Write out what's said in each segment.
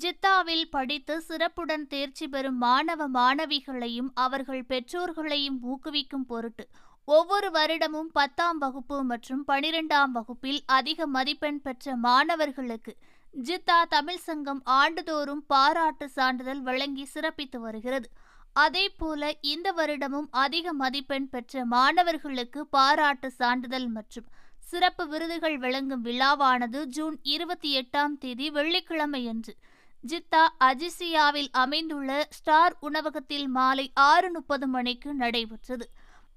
ஜித்தாவில் படித்து சிறப்புடன் தேர்ச்சி பெறும் மாணவ மாணவிகளையும் அவர்கள் பெற்றோர்களையும் ஊக்குவிக்கும் பொருட்டு ஒவ்வொரு வருடமும் பத்தாம் வகுப்பு மற்றும் பனிரெண்டாம் வகுப்பில் அதிக மதிப்பெண் பெற்ற மாணவர்களுக்கு ஜித்தா தமிழ் சங்கம் ஆண்டுதோறும் பாராட்டு சான்றிதழ் வழங்கி சிறப்பித்து வருகிறது. அதேபோல இந்த வருடமும் அதிக மதிப்பெண் பெற்ற மாணவர்களுக்கு பாராட்டு சான்றிதழ் மற்றும் சிறப்பு விருதுகள் வழங்கும் விழாவானது ஜூன் இருபத்தி எட்டாம் தேதி வெள்ளிக்கிழமையன்று. ஜித்தா அஜிசியாவில் அமைந்துள்ள ஸ்டார் உணவகத்தில் மாலை ஆறு முப்பது மணிக்கு நடைபெற்றது.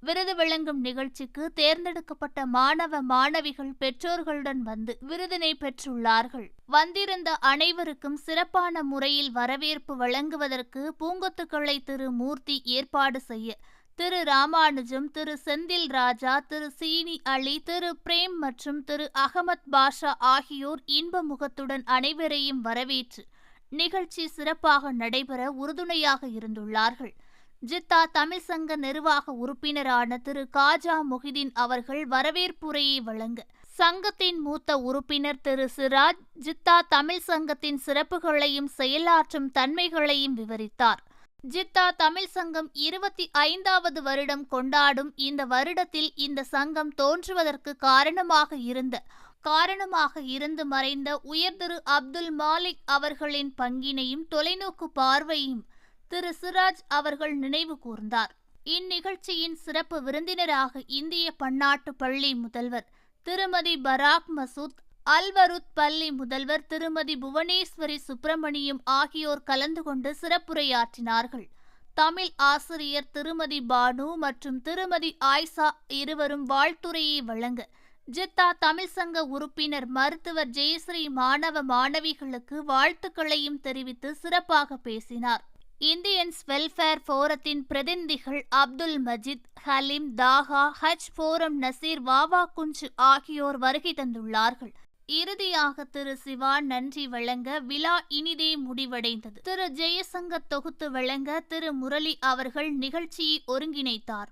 விருது வழங்கும் நிகழ்ச்சிக்கு தேர்ந்தெடுக்கப்பட்ட மாணவ மாணவிகள் பெற்றோர்களுடன் வந்து விருதினை பெற்றுள்ளார்கள். வந்திருந்த அனைவருக்கும் சிறப்பான முறையில் வரவேற்பு வழங்குவதற்கு பூங்கொத்துக்களை திரு மூர்த்தி ஏற்பாடு செய்ய திரு ராமானுஜம் திரு செந்தில் ராஜா திரு சீனி அலி திரு பிரேம் மற்றும் திரு அகமத் பாஷா ஆகியோர் இன்ப முகத்துடன் அனைவரையும் வரவேற்று நிகழ்ச்சி சிறப்பாக நடைபெற உறுதுணையாக இருந்துள்ளார்கள். ஜித்தா தமிழ் சங்க நிர்வாக உறுப்பினரான திரு. காஜா முஹிதீன் அவர்கள் வரவேற்புரையை வழங்க சங்கத்தின் மூத்த உறுப்பினர் திரு. சிராஜ் ஜித்தா தமிழ் சங்கத்தின் சிறப்புகளையும் செயலாற்றும் தன்மைகளையும் விவரித்தார். ஜித்தா தமிழ் சங்கம் இருபத்தி ஐந்தாவது வருடம் கொண்டாடும் இந்த வருடத்தில் இந்த சங்கம் தோன்றுவதற்கு காரணமாக இருந்த காரணமாக இருந்து மறைந்த உயர் திரு அப்துல் மாலிக் அவர்களின் பங்கினையும் தொலைநோக்கு பார்வையும் திரு சிராஜ் அவர்கள் நினைவு கூர்ந்தார். இந்நிகழ்ச்சியின் சிறப்பு விருந்தினராக இந்திய பன்னாட்டு பள்ளி முதல்வர் திருமதி பராக் மசூத் அல்வருத் பள்ளி முதல்வர் திருமதி புவனேஸ்வரி சுப்பிரமணியம் ஆகியோர் கலந்து கொண்டு சிறப்புரையாற்றினார்கள். தமிழ் ஆசிரியர் திருமதி பானு மற்றும் திருமதி ஆய்சா இருவரும் வாழ்த்துரையை வழங்க ஜித்தா தமிழ் சங்க உறுப்பினர் மருத்துவர் ஜெயஸ்ரீ மாணவ மாணவிகளுக்கு வாழ்த்துக்களையும் தெரிவித்து சிறப்பாக பேசினார். இந்தியன்ஸ் வெல்ஃபேர் போரத்தின் பிரதிநிதிகள் அப்துல் மஜித் ஹலீம் தாகா ஹஜ் போரம் நசீர் வாவா குஞ்சு ஆகியோர் வருகை தந்துள்ளார்கள். இறுதியாக திரு சிவா நன்றி வழங்க விழா இனிதே முடிவடைந்தது. திரு ஜெயசங்க தொகுத்து வழங்க திரு முரளி அவர்கள் நிகழ்ச்சியை ஒருங்கிணைத்தார்.